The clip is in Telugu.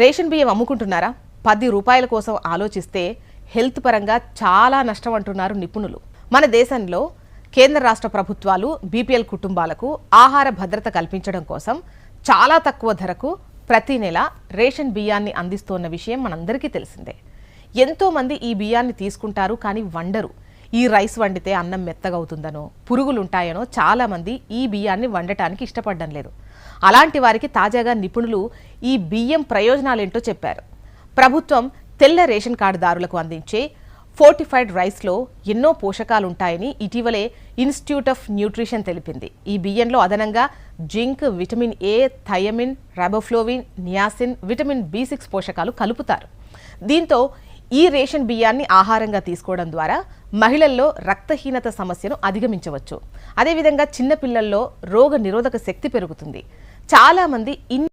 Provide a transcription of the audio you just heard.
రేషన్ బియ్యం అమ్ముకుంటున్నారా? పది రూపాయల కోసం ఆలోచిస్తే హెల్త్ పరంగా చాలా నష్టం అంటున్నారు నిపుణులు. మన దేశంలో కేంద్ర రాష్ట్ర ప్రభుత్వాలు బీపీఎల్ కుటుంబాలకు ఆహార భద్రత కల్పించడం కోసం చాలా తక్కువ ధరకు ప్రతి నెల రేషన్ బియ్యాన్ని అందిస్తోన్న విషయం మనందరికీ తెలిసిందే. ఎంతోమంది ఈ బియ్యాన్ని తీసుకుంటారు కానీ వండరు. ఈ రైస్ వండితే అన్నం మెత్తగా అవుతుందనో పురుగులుంటాయనో చాలామంది ఈ బియ్యాన్ని వండటానికి ఇష్టపడడం లేదు. అలాంటి వారికి తాజాగా నిపుణులు ఈ బియ్యం ప్రయోజనాలేంటో చెప్పారు. ప్రభుత్వం తెల్ల రేషన్ కార్డుదారులకు అందించే ఫోర్టిఫైడ్ రైస్లో ఎన్నో పోషకాలు ఉంటాయని ఇటీవలే ఇన్స్టిట్యూట్ ఆఫ్ న్యూట్రిషన్ తెలిపింది. ఈ బియ్యంలో అదనంగా zinc vitamin A thiamine riboflavin niacin vitamin B six పోషకాలు కలుపుతారు. దీంతో ఈ రేషన్ బియ్యాన్ని ఆహారంగా తీసుకోవడం ద్వారా మహిళల్లో రక్తహీనత సమస్యను అధిగమించవచ్చు. అదేవిధంగా చిన్నపిల్లల్లో రోగ నిరోధక శక్తి పెరుగుతుంది. చాలామంది ఇన్